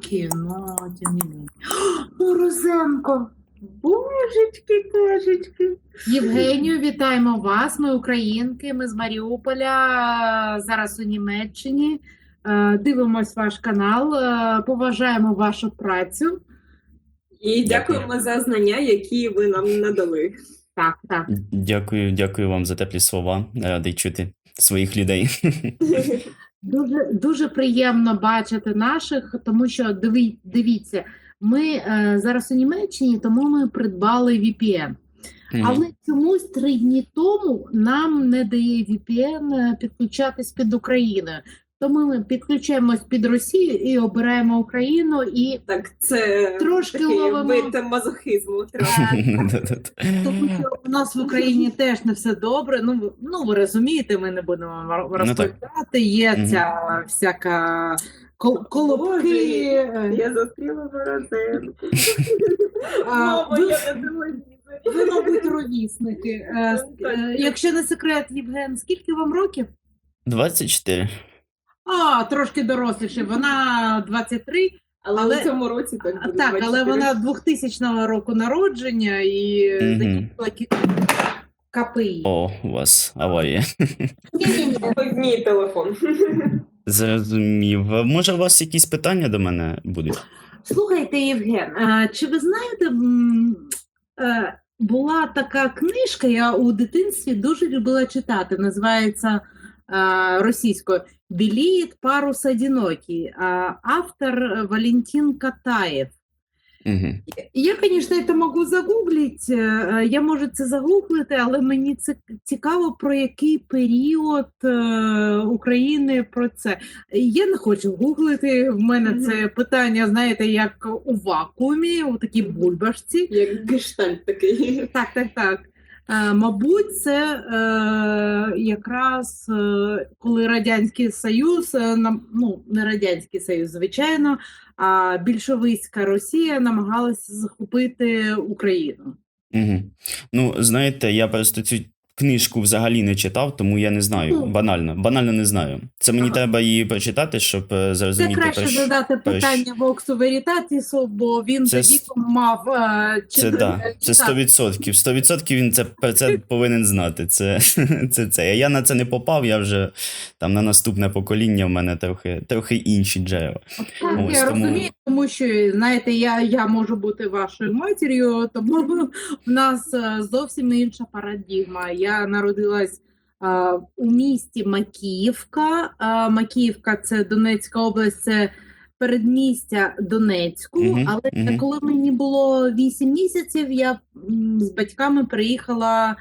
Кіно, менше. Морозенко! Божечки, кошечки. Євгенію, вітаємо вас. Ми українки, ми з Маріуполя, зараз у Німеччині. Е, Дивимось ваш канал, е, поважаємо вашу працю. І дякуємо за знання, які ви нам надали. Так, так. Дякую, дякую вам за теплі слова. Радий чути своїх людей. Дуже, дуже приємно бачити наших, тому що диві, дивіться, ми е, зараз у Німеччині, тому ми придбали VPN. Але чомусь три дні тому нам не дає VPN е, підключатись під Україною. Тому ми підключаємось під Росію і обираємо Україну і Так, це Трошки такий ловимо. вид мазохизму. тому що у нас в Україні теж не все добре. Ну, ви- ну ви розумієте, ми не будемо розповідати. Є ця всяка кол- колобки. Я зустріла Борозенку. ви- мабуть, ровісники. Е, е, Якщо не секрет, Євген, скільки вам років? 24. А, трошки доросліше. Вона 23, Але, Але- у цьому році так буде так, але вона 2000 року народження і Мгм. закінчила кі- КПІ. О, у вас аварія. Одній телефон. Зрозумів. Може, у вас якісь питання до мене будуть? Слухайте, Євген, а, чи ви знаєте, м, е, була така книжка, я у дитинстві дуже любила читати, називається російською «Білієт парус одинокий», а, автор е, Валентин Катаєв. Угу. Я, звісно, це можу загуглити, е, я можу це загуглити, але мені це цікаво, про який період е, України про це. Я не хочу гуглити. В мене це питання, знаєте, як у вакуумі, у такій бульбашці. Як гештальт такий. Так, так, так. Е, Мабуть, це е, якраз е, коли Радянський Союз, на ну не Радянський Союз, звичайно, а більшовицька Росія намагалася захопити Україну. Угу. Ну, знаєте, я просто цю книжку взагалі не читав, тому я не знаю. Ну. Банально, банально не знаю. Це мені Ага. треба її прочитати, щоб е, Це зрозуміти. краще про що- додати що- питання Воксу Верітатісу, бо він Це тоді мав е, Це да, це 100%. 100% він це, це повинен знати. Це, це, це. Я на це не попав, я вже там на наступне покоління в мене трохи, трохи інші джерела. Так, Ось я тому- розумію, тому що знаєте, я, я можу бути вашою матір'ю, тому в нас е, зовсім інша парадігма. Я народилась а, у місті Макіївка. А, Макіївка це Донецька область, це передмістя Донецьку. Угу, Але угу. коли мені було 8 місяців, я м, з батьками приїхала.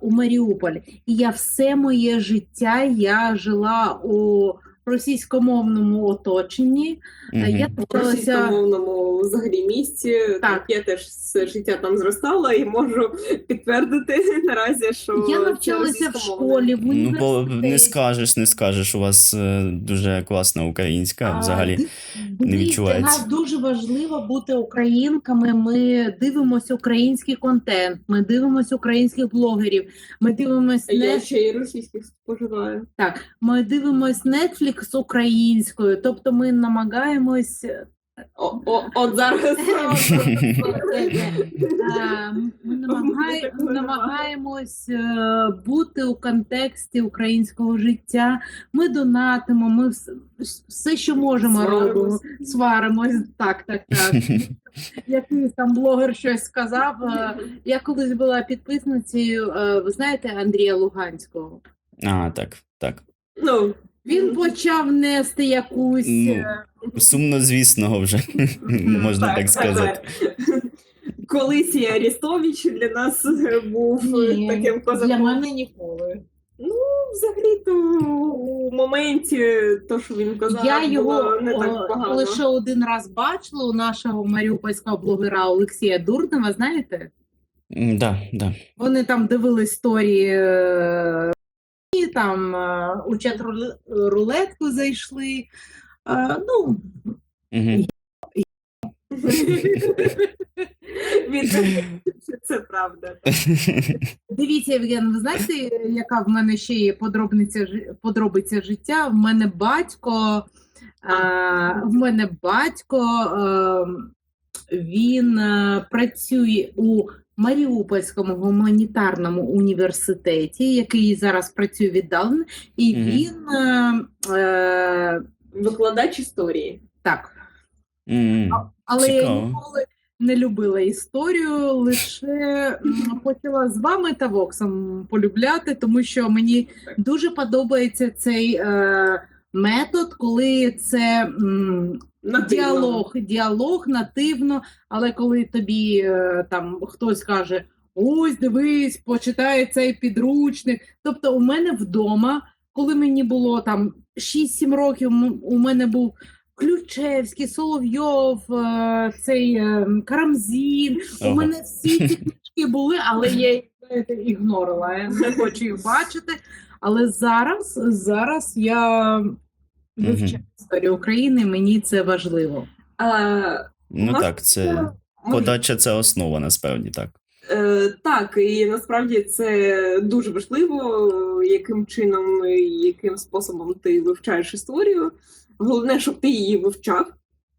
У Маріуполь, і я все моє життя я жила у російськомовному оточенні. Е, Я В російськомовному взагалі місці. Так. Так. Я теж все життя там зростала і можу підтвердити наразі, що я навчалася в школі, в Ну, бо не скажеш, не скажеш. У вас е, дуже класна українська А, взагалі. Дивіться, відчувається. Нас дуже важливо бути українками. Ми дивимося український контент, ми дивимося українських блогерів, ми дивимося Я не ще й російських споживаю. так, ми дивимось Netflix українською, тобто ми намагаємось от зараз. Ми намагаємось е, бути у контексті українського життя. Ми донатимо, ми все, що можемо, робимо. Сваримось. Сваримось. Так, так, так. Якийсь там блогер щось сказав. Е, Я колись була підписницею, е, ви знаєте, Андрія Луганського. А, так, так. Ну, Він почав нести якусь. Ну, е, Сумно, звісного вже, можна так сказати. так. Колись і Арістович для нас був ні, таким для козаком. мене ніколи. Ну, Взагалі-то у моменті, то, що він казав, Я його було не о, так погано. лише один раз бачила у нашого маріупольського блогера Олексія Дурнева. Знаєте, М, Да, да. вони там дивили історії, е, там е, у чат-рулетку зайшли. Е, Ну, Угу. Це правда. дивіться, Євген, ви знаєте, яка в мене ще є подробниця подробиця життя? В мене батько в мене батько, е, він е, працює у Маріупольському гуманітарному університеті, який зараз працює віддалено, і Мгм. він е, е, Викладач історії. так. М, Але я ніколи не любила історію, лише почала з вами та Воксом полюбляти, тому що мені дуже подобається цей е, метод, коли це м, Нативно. діалог, діалог нативно, але коли тобі е, там хтось каже: ось дивись, почитай цей підручник. Тобто, у мене вдома, коли мені було там 6-7 років, у мене був. Ключевський, Соловйов, е, цей е, Карамзін. У мене всі ці книжки були, але я їх знаєте, ігнорила. Я не хочу їх бачити. Але зараз, зараз я вивчаю історію України, мені це важливо. А, Ну так, це ми- подача це основа насправді так. Е, так, і насправді це дуже важливо, яким чином, і яким способом ти вивчаєш історію. Головне, щоб ти її вивчав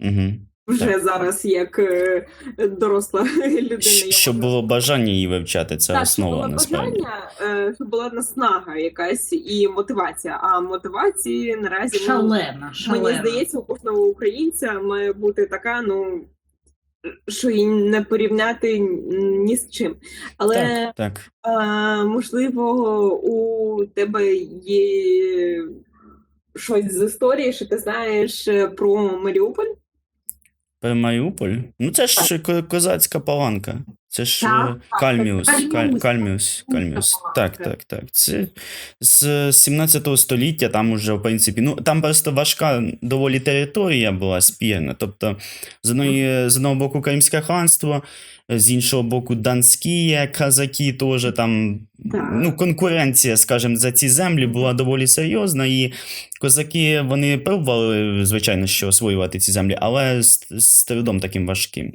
Угу. Вже Так. зараз, як е, доросла людина. Щоб було бажання її вивчати, це так, основа щоб було насправді. бажання, е, щоб була наснага якась і мотивація. А мотивації наразі ну, Шалена, шалена. мені здається, у кожного українця має бути така, ну що і не порівняти ні з чим. Але Так, так. а, можливо, у тебе є щось з історії, що ти знаєш е, про Маріуполь? Маріуполь? Ну це ж козацька паланка. Це ж Так, е, так, Кальміус. Кальміус. Кальміус. Так, так, так. Це з 17 століття там уже, в принципі, ну там просто важка доволі територія була спірна. Тобто, з, одної, з одного боку Кримське ханство, з іншого боку, Донські казаки теж там. Ну, конкуренція, скажімо, за ці землі була доволі серйозна, і козаки вони пробували, звичайно, що освоювати ці землі, але з, з трудом таким важким.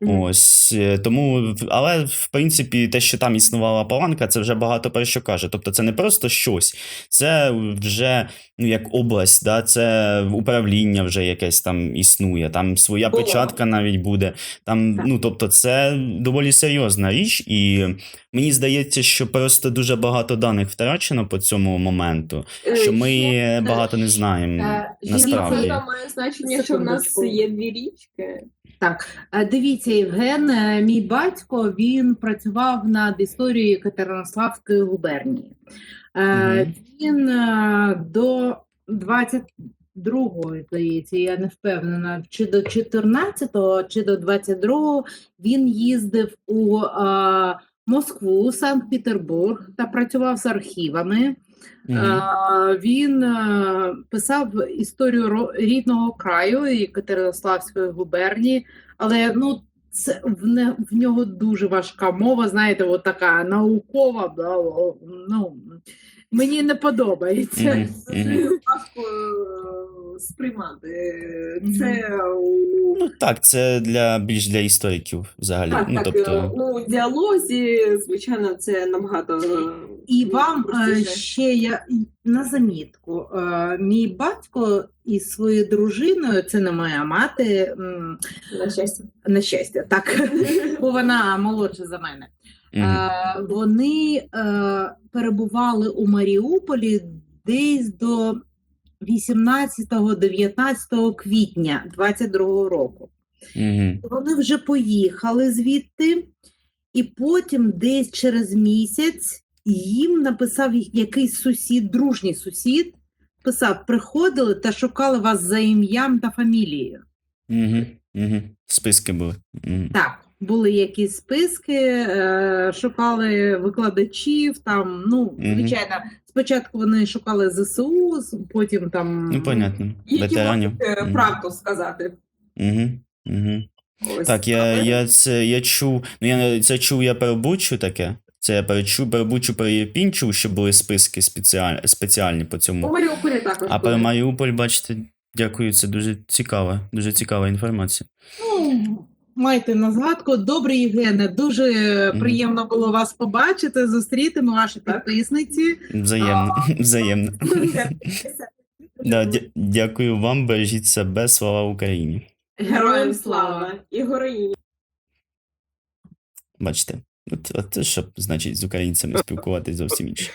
Ось е, тому, але в принципі, те, що там існувала паланка, це вже багато про що каже. Тобто, це не просто щось, це вже ну, як область, да, це управління вже якесь там існує, там своя Було. печатка навіть буде. Там, ну тобто, це доволі серйозна річ, і мені здається, що просто дуже багато даних втрачено по цьому моменту, Е, що ми багато не знаємо Е, насправді. Це має значення, що в нас є дві річки. Так, е, дивіться, Євген, е, мій батько він працював над історією Катеринославської губернії. Мгм. Він е, до 22-го, здається, я не впевнена, чи до 14-го, чи до 22-го він їздив у е, Москву, Санкт-Петербург та працював з архівами. Мгм. Е, Він е, писав історію рідного краю і Катеринославської губернії, але ну це в, не, в нього дуже важка мова, знаєте, от така наукова. да, о, Ну, мені не подобається. Мгм. Мгм. важко е, сприймати. Це у Ну так, це для більш для істориків взагалі. так, ну, так, тобто... е, у діалозі, звичайно, це набагато е, І вам е, простіше. ще я на замітку. е, Мій батько із своєю дружиною, це не моя мати, на щастя. на щастя, так, бо вона молодша за мене. Е, Вони е, перебували у Маріуполі десь до 18-19 квітня 22 року. Вони вже поїхали звідти, і потім, десь через місяць, їм написав якийсь сусід, дружній сусід, писав: приходили та шукали вас за ім'ям та фамілією. Мгм. Мгм. Списки були. Мгм. Так, були якісь списки, е, шукали викладачів. Там, ну, звичайно, спочатку вони шукали ЗСУ, потім там Ну, понятно. Ветеранів. е, правду сказати. Мгм. Мгм. Ось. Так, я, я це я чув. Ну, я це чув я про Бучу таке. Це я перечув, про про що були списки спеціальні, спеціальні по У цьому. Маріуполі також А про. Маріуполь, бачите, дякую, це дуже цікава, дуже цікава інформація. Ну, майте на згадку. Добре, Євгене, дуже Мгм. приємно було вас побачити, зустріти. Ми ваші підписниці. Взаємно, взаємно. Да, дя- дякую вам, бережіть себе, слава Україні. Героям слава і героїні. Бачите, от, от щоб значить з українцями спілкуватись зовсім інше.